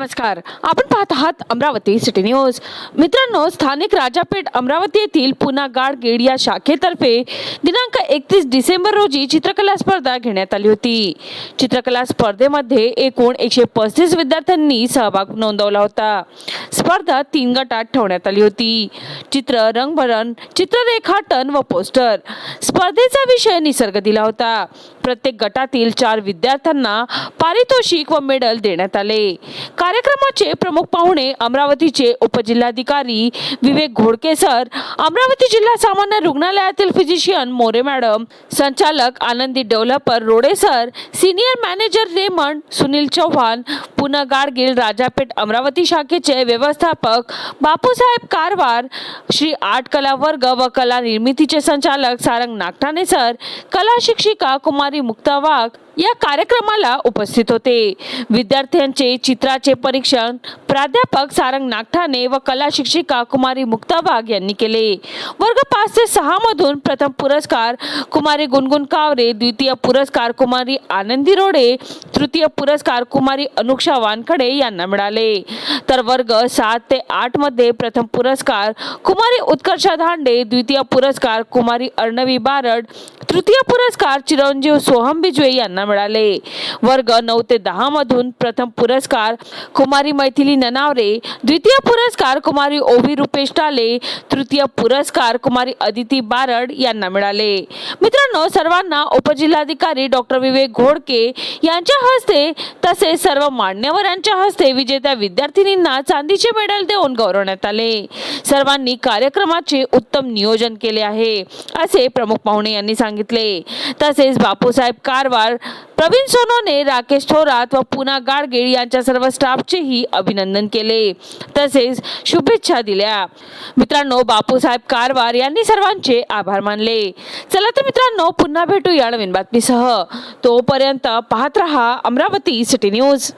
नमस्कार. आपण पाहत आहात अमरावती सिटी न्यूज. मित्रांनो स्थानिक राजापेठ अमरावती येथील पुन्हा गाडगेड या शाखेतर्फे दिनांक एकतीस डिसेंबर रोजी चित्रकला स्पर्धा घेण्यात आली होती. चित्रकला स्पर्धेमध्ये एकूण एकशे पस्तीस विद्यार्थ्यांनी सहभाग नोंदवला होता. स्पर्धा तीन गटात ठेवण्यात आली होती. चित्र रंगभरण चित्ररेखाटन व पोस्टर स्पर्धेचा विषय निसर्ग दिला होता. प्रत्येक गटातील चार विद्यार्थ्यांना पारितोषिक व मेडल देण्यात आले. कार्यक्रमाचे प्रमुख पाहुणे अमरावतीचे उपजिल्हाधिकारी विवेक घोडके सर अमरावती जिल्हा सामान्य रुग्णालयातील फिजिशियन मोरे मॅडम संचालक Anandi developer Rode sir senior manager Raymond Sunil Chavan Pune Gadgil Rajapeth Amravati शाखेचे व्यवस्थापक बापूसाहेब कारवार श्री आर्ट कला वर्ग व कला निर्मितीचे संचालक सारंग नागठाणे सर कला शिक्षिका कुमारी मुक्ता वाघ या कार्यक्रमाला उपस्थित होते. विद्यार्थ्यांचे चित्राचे परीक्षण प्राध्यापक सारंग नागठाणे व कला शिक्षिका कुमारी मुक्ताबाग यांनी केले. वर्ग पाच ते सहा मधून प्रथम पुरस्कार कुमारी गुणगुण कावरे द्वितीय पुरस्कार कुमारी आनंदी रोडे तृतीय पुरस्कार कुमारी अनुक्षा वानखडे यांना मिळाले. तर वर्ग सात ते आठमध्ये प्रथम पुरस्कार कुमारी उत्कर्षा धांडे द्वितीय पुरस्कार कुमारी अर्णवी बारड तृतीय पुरस्कार चिरंजीव सोहम बिजवे यांना मिळाले. वर्ग नऊ ते दहा मधून प्रथम पुरस्कार कुमारी मैथिली ननावरे द्वितीय पुरस्कार कुमारी ओवी रुपेश टाले तृतीय पुरस्कार कुमारी अदिती बारड यांना मिळाले. मित्रांनो सर्वांना उपजिल्हाधिकारी डॉक्टर विवेक घोडके यांच्या हस्ते तसेच सर्व मान्यवरांच्या हस्ते विजेत्या विद्यार्थिनींना चांदीचे मेडल देऊन गौरवण्यात आले. सर्वांनी कार्यक्रमाचे उत्तम नियोजन केले आहे असे प्रमुख पाहुणे यांनी सांगितले. तसेच बापूसाहेब कारवार प्रवीण सोनोने राकेश थोरात व पुना गाडगीळ यांच्या सर्व स्टाफचेही अभिनंदन केले. तसेच शुभेच्छा दिल्या. मित्रांनो बापूसाहेब कारवार यांनी सर्वांचे आभार मानले. चला तर मित्रांनो पुन्हा भेटूया नवीन बातमीसह. तोपर्यंत पाहत रहा अमरावती सिटी न्यूज.